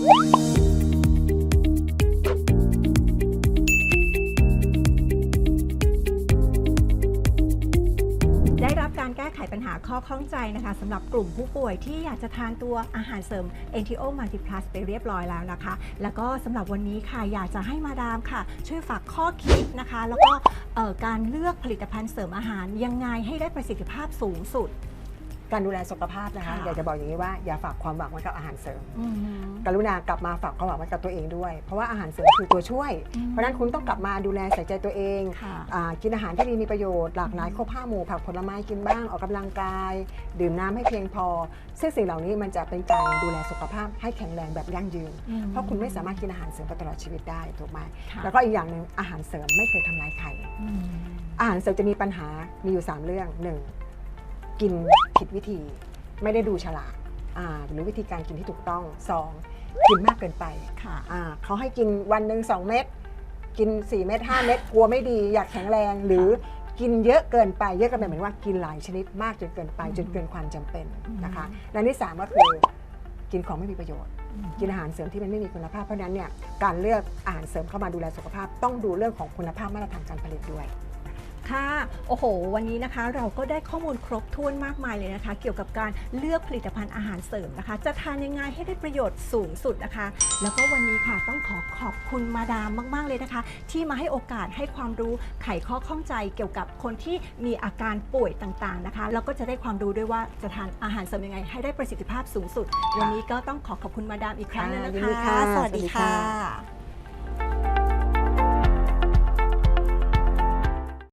ได้รับการแก้ไขปัญหาข้อข้องใจนะคะสำหรับกลุ่มผู้ป่วยที่อยากจะทานตัวอาหารเสริม NTO Multiplus ไปเรียบร้อยแล้วนะคะ แล้วก็สำหรับวันนี้ค่ะอยากจะให้มาดามค่ะ ช่วยฝากข้อคิดนะคะ แล้วก็การเลือกผลิตภัณฑ์เสริมอาหารยังไงให้ได้ประสิทธิภาพสูงสุด การดูแลสุขภาพนะคะค่ะอยากจะบอกอย่างนี้ว่าอย่าฝากความหวังไว้กับอาหารเสริมอืมกรุณากลับมาฝากความหวังไว้กับตัวเองด้วย เพราะว่าอาหารเสริมคือตัวช่วย อืม เพราะฉะนั้นคุณต้องกลับมาดูแลใส่ใจตัวเองค่ะ อ่ากินอาหารที่ดีมีประโยชน์หลากหลายครบห้าหมู่ผักผลไม้กินบ้างออกกำลังกาย ดื่มน้ำให้เพียงพอ ซึ่งสิ่งเหล่านี้มันจะเป็นการดูแลสุขภาพให้แข็งแรงแบบยั่งยืน อืมเพราะคุณไม่สามารถกินอาหารเสริมไปตลอดชีวิตได้ถูกไหมค่ะแล้วก็อีกอย่างหนึ่งอาหารเสริมไม่เคยทำลายใคร อืม อาหารเสริมจะมีปัญหา มีอยู่ 3 เรื่อง 1. กินผิดวิธี ไม่ได้ดูฉลากอ่าหรือวิธีการกินที่ถูกต้อง 2. กินมากเกินไปค่ะ อ่าเขาให้กินวันหนึ่ง2เม็ดกิน 4 เม็ด5เม็ดกลัวไม่ดีอยากแข็งแรง หรือกินเยอะเกินไปเยอะเกินไปหมายถึงว่ากินหลายชนิดมากจนเกินไปอืมจนเกินความจำเป็นนะคะอืมและที่สามก็คือกินของไม่มีประโยชน์ กินอาหารเสริมที่มันไม่มีคุณภาพเพราะฉะนั้นเนี่ยการเลือกอาหารเสริมเข้ามาดูแลสุขภาพ ต้องดูเรื่องของคุณภาพมาตรฐานการผลิตด้วย ค่ะ โอ้โห วันนี้นะคะเราก็ได้ข้อมูลครบถ้วนมากมายเลยนะคะ เกี่ยวกับการเลือกผลิตภัณฑ์อาหารเสริมนะคะ จะทานยังไงให้ได้ประโยชน์สูงสุดนะคะ แล้วก็วันนี้ค่ะต้องขอขอบคุณมาดามมาก ๆ เลยนะคะ ที่มาให้โอกาสให้ความรู้ไขข้อข้องใจเกี่ยวกับคนที่มีอาการป่วยต่างๆนะคะแล้วก็จะได้ความรู้ด้วยว่าจะทานอาหารเสริมยังไง ให้ได้ประสิทธิภาพสูงสุด วันนี้ก็ต้องขอขอบคุณมาดามอีกครั้งหนึงนะยินดีคะค่ะสวัสดีสวัสดีค่ค่ะะ